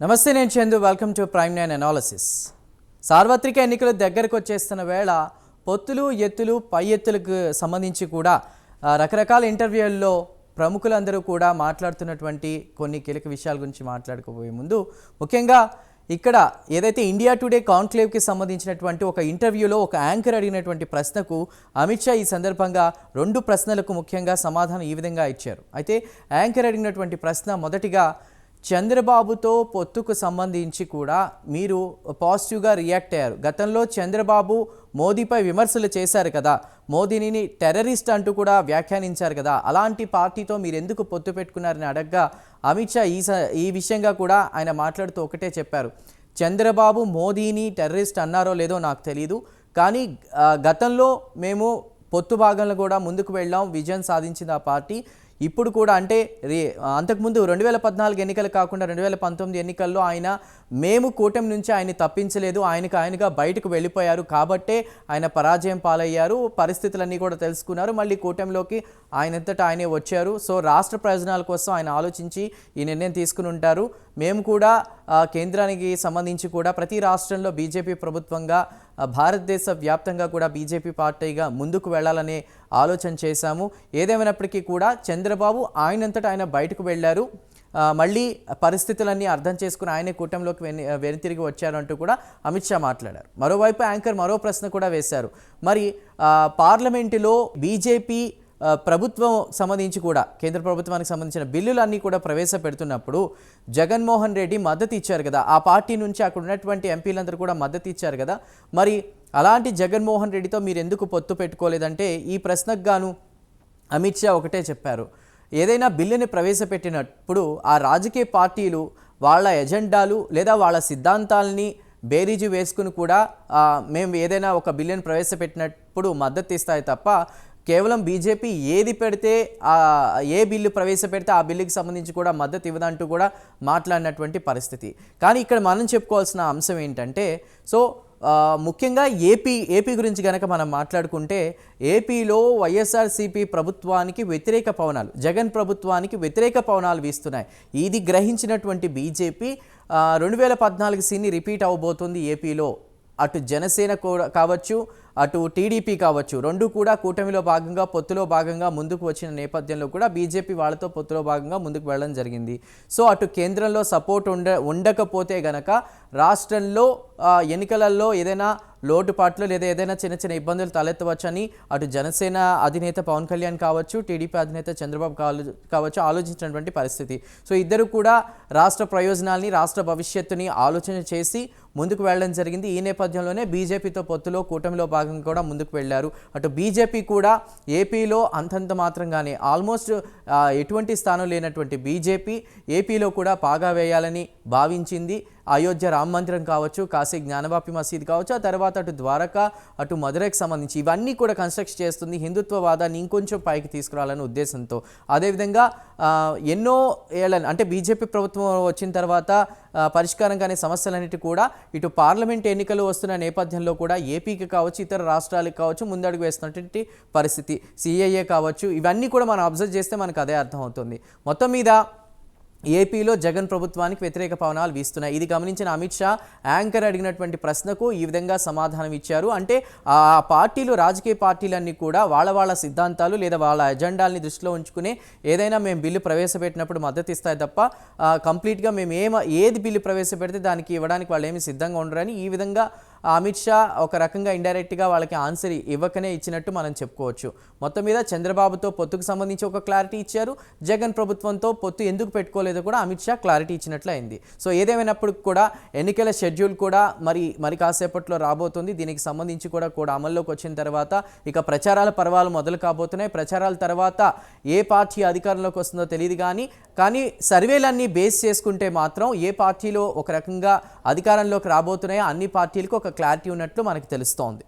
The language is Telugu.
నమస్తే నేను Chandu. Welcome to prime nine analysis సార్వత్రిక ఎన్నికలు దగ్గరకు వచ్చేస్తున్న వేళ పొత్తులు ఎత్తులు పై ఎత్తులకు సంబంధించి కూడా రకరకాల ఇంటర్వ్యూల్లో ప్రముఖులందరూ కూడా మాట్లాడుతున్నటువంటి కొన్ని కీలక విషయాల గురించి మాట్లాడుకోబోయే ముందు ముఖ్యంగా ఇక్కడ ఏదైతే ఇండియా టుడే కాన్క్లేవ్కి సంబంధించినటువంటి ఒక ఇంటర్వ్యూలో ఒక యాంకర్ అడిగినటువంటి ప్రశ్నకు అమిత్ షా ఈ సందర్భంగా రెండు ప్రశ్నలకు ముఖ్యంగా సమాధానం ఈ విధంగా ఇచ్చారు. అయితే యాంకర్ అడిగినటువంటి ప్రశ్న మొదటిగా చంద్రబాబుతో పొత్తుకు సంబంధించి కూడా మీరు పాజిటివ్గా రియాక్ట్ అయ్యారు. గతంలో చంద్రబాబు మోదీపై విమర్శలు చేశారు కదా. మోదీని టెర్రరిస్ట్ అంటూ కూడా వ్యాఖ్యానించారు కదా. అలాంటి పార్టీతో మీరు ఎందుకు పొత్తు పెట్టుకున్నారని అడగ్గా అమిత్ షా ఈ స- ఈ విషయంగా కూడా ఆయన మాట్లాడుతూ ఒకటే చెప్పారు. చంద్రబాబు మోదీని టెర్రరిస్ట్ అన్నారో లేదో నాకు తెలియదు కానీ గతంలో మేము పొత్తు భాగంలో కూడా ముందుకు వెళ్ళాం. విజయం సాధించింది ఆ పార్టీ. ఇప్పుడు కూడా అంటే రే అంతకుముందు రెండు వేల పద్నాలుగు ఎన్నికలు కాకుండా రెండు వేల పంతొమ్మిది ఎన్నికల్లో ఆయన మేము కూటమి నుంచి ఆయన తప్పించలేదు ఆయనకు ఆయనగా బయటకు వెళ్ళిపోయారు కాబట్టే ఆయన పరాజయం పాలయ్యారు పరిస్థితులన్నీ కూడా తెలుసుకున్నారు మళ్ళీ కూటమిలోకి ఆయనంతటా ఆయనే వచ్చారు. సో రాష్ట్ర ప్రయోజనాల కోసం ఆయన ఆలోచించి ఈ నిర్ణయం తీసుకుని ఉంటారు. మేము కూడా కేంద్రానికి సంబంధించి కూడా ప్రతి రాష్ట్రంలో బీజేపీ ప్రభుత్వంగా భారతదేశ వ్యాప్తంగా కూడా బీజేపీ పార్టీగా ముందుకు వెళ్ళాలనే ఆలోచన చేశాము. ఏదేమైనప్పటికీ కూడా చంద్ర చంద్రబాబు ఆయనంతటా ఆయన బయటకు వెళ్ళారు. మళ్ళీ పరిస్థితులన్నీ అర్థం చేసుకుని ఆయనే కూటమిలోకి వెని వెనుతిరిగి వచ్చారంటూ కూడా అమిత్ షా మాట్లాడారు. మరోవైపు యాంకర్ మరో ప్రశ్న కూడా వేశారు. మరి పార్లమెంటులో బీజేపీ ప్రభుత్వం సంబంధించి కూడా కేంద్ర ప్రభుత్వానికి సంబంధించిన బిల్లులన్నీ కూడా ప్రవేశపెడుతున్నప్పుడు జగన్మోహన్ రెడ్డి మద్దతు ఇచ్చారు కదా. ఆ పార్టీ నుంచి అక్కడ ఉన్నటువంటి ఎంపీలందరూ కూడా మద్దతు ఇచ్చారు కదా. మరి అలాంటి జగన్మోహన్ రెడ్డితో మీరు ఎందుకు పొత్తు పెట్టుకోలేదంటే ఈ ప్రశ్నకు గాను అమిత్ షా ఒకటే చెప్పారు. ఏదైనా బిల్లుని ప్రవేశపెట్టినప్పుడు ఆ రాజకీయ పార్టీలు వాళ్ళ ఎజెండాలు లేదా వాళ్ళ సిద్ధాంతాలని బేరీజు వేసుకుని కూడా మేము ఏదైనా ఒక బిల్లుని ప్రవేశపెట్టినప్పుడు మద్దతు ఇస్తాయి తప్ప కేవలం బీజేపీ ఏది పెడితే ఏ బిల్లు ప్రవేశపెడితే ఆ బిల్లుకి సంబంధించి కూడా మద్దతు ఇవ్వదంటూ కూడా మాట్లాడినటువంటి పరిస్థితి. కానీ ఇక్కడ మనం చెప్పుకోవాల్సిన అంశం ఏంటంటే సో ముఖ్యంగా ఏపీ ఏపీ గురించి కనుక మనం మాట్లాడుకుంటే ఏపీలో వైఎస్ఆర్సీపీ ప్రభుత్వానికి వ్యతిరేక పవనాలు జగన్ ప్రభుత్వానికి వ్యతిరేక పవనాలు వీస్తున్నాయి. ఇది గ్రహించినటువంటి బీజేపీ రెండు వేల పద్నాలుగు సీని రిపీట్ అవబోతుంది ఏపీలో. అటు జనసేన కూడా కావచ్చు అటు టీడీపీ కావచ్చు రెండు కూడా కూటమిలో భాగంగా పొత్తులో భాగంగా ముందుకు వచ్చిన నేపథ్యంలో కూడా బీజేపీ వాళ్ళతో పొత్తులో భాగంగా ముందుకు వెళ్ళడం జరిగింది. సో అటు కేంద్రంలో సపోర్ట్ ఉండ ఉండకపోతే గనక రాష్ట్రంలో ఎన్నికలలో ఏదైనా లోటుపాట్లు లేదా ఏదైనా చిన్న చిన్న ఇబ్బందులు తలెత్తవచ్చని అటు జనసేన అధినేత పవన్ కళ్యాణ్ కావచ్చు టీడీపీ అధినేత చంద్రబాబు కావచ్చు ఆలోచించినటువంటి పరిస్థితి. సో ఇద్దరు కూడా రాష్ట్ర ప్రయోజనాల్ని రాష్ట్ర భవిష్యత్తుని ఆలోచన చేసి ముందుకు వెళ్ళడం జరిగింది. ఈ నేపథ్యంలోనే బీజేపీతో పొత్తులో కూటమిలో భాగంగా కూడా ముందుకు వెళ్ళారు. అటు బీజేపీ కూడా ఏపీలో అంతంత మాత్రంగానే ఆల్మోస్ట్ ఎటువంటి స్థానం లేనటువంటి బీజేపీ ఏపీలో కూడా పాగా వేయాలని భావించింది. అయోధ్య రామ మందిరం కావచ్చు కాశీ జ్ఞానవాపి మసీద్ కావచ్చు ఆ తర్వాత అటు ద్వారకా అటు మధురైకి సంబంధించి ఇవన్నీ కూడా కన్స్ట్రక్ట్ చేస్తుంది. హిందుత్వవాదాన్ని ఇంకొంచెం పైకి తీసుకురావాలనే ఉద్దేశంతో. అదేవిధంగా ఎన్నో ఏళ్ళ అంటే బీజేపీ ప్రభుత్వం వచ్చిన తర్వాత పరిష్కారం కాని సమస్యలన్నిటి కూడా ఇటు పార్లమెంట్ ఎన్నికలు వస్తున్న నేపథ్యంలో కూడా ఏపీకి కావచ్చు ఇతర రాష్ట్రాలకు కావచ్చు ముందడుగు వేస్తున్నటువంటి పరిస్థితి. సిఐఏ కావచ్చు ఇవన్నీ కూడా మనం అబ్జర్వ్ చేస్తే మనకు అదే అర్థమవుతుంది. మొత్తం మీద ఏపీలో జగన్ ప్రభుత్వానికి వ్యతిరేక పవనాలు వీస్తున్నాయి. ఇది గమనించిన అమిత్ షా యాంకర్ అడిగినటువంటి ప్రశ్నకు ఈ విధంగా సమాధానం ఇచ్చారు. అంటే ఆ పార్టీలు రాజకీయ పార్టీలన్నీ కూడా వాళ్ళ వాళ్ళ సిద్ధాంతాలు లేదా వాళ్ళ ఎజెండాల్ని దృష్టిలో ఉంచుకునే ఏదైనా మేము బిల్లు ప్రవేశపెట్టినప్పుడు మద్దతు ఇస్తాయి తప్ప కంప్లీట్గా మేము ఏమ ఏది బిల్లు ప్రవేశపెడితే దానికి ఇవ్వడానికి వాళ్ళు ఏమి సిద్ధంగా ఉండరని ఈ విధంగా అమిత్ షా ఒక రకంగా ఇండైరెక్ట్గా వాళ్ళకి ఆన్సర్ ఇవ్వకనే ఇచ్చినట్టు మనం చెప్పుకోవచ్చు. మొత్తం మీద చంద్రబాబుతో పొత్తుకు సంబంధించి ఒక క్లారిటీ ఇచ్చారు. జగన్ ప్రభుత్వంతో పొత్తు ఎందుకు పెట్టుకోలేదో కూడా అమిత్ షా క్లారిటీ ఇచ్చినట్లు అయింది సో ఏదేమైనప్పటికి కూడా ఎన్నికల షెడ్యూల్ కూడా మరి మరి కాసేపట్లో రాబోతుంది. దీనికి సంబంధించి కూడా కూడా అమల్లోకి వచ్చిన తర్వాత ఇక ప్రచారాల పర్వాలు మొదలు కాబోతున్నాయి. ప్రచారాల తర్వాత ఏ పార్టీ అధికారంలోకి వస్తుందో తెలియదు కానీ కానీ సర్వేలన్నీ బేస్ చేసుకుంటే మాత్రం ఏ పార్టీలో ఒక రకంగా అధికారంలోకి రాబోతున్నాయో అన్ని పార్టీలకు ఒక క్లారిటీ ఉన్నట్లు మనకు తెలుస్తోంది.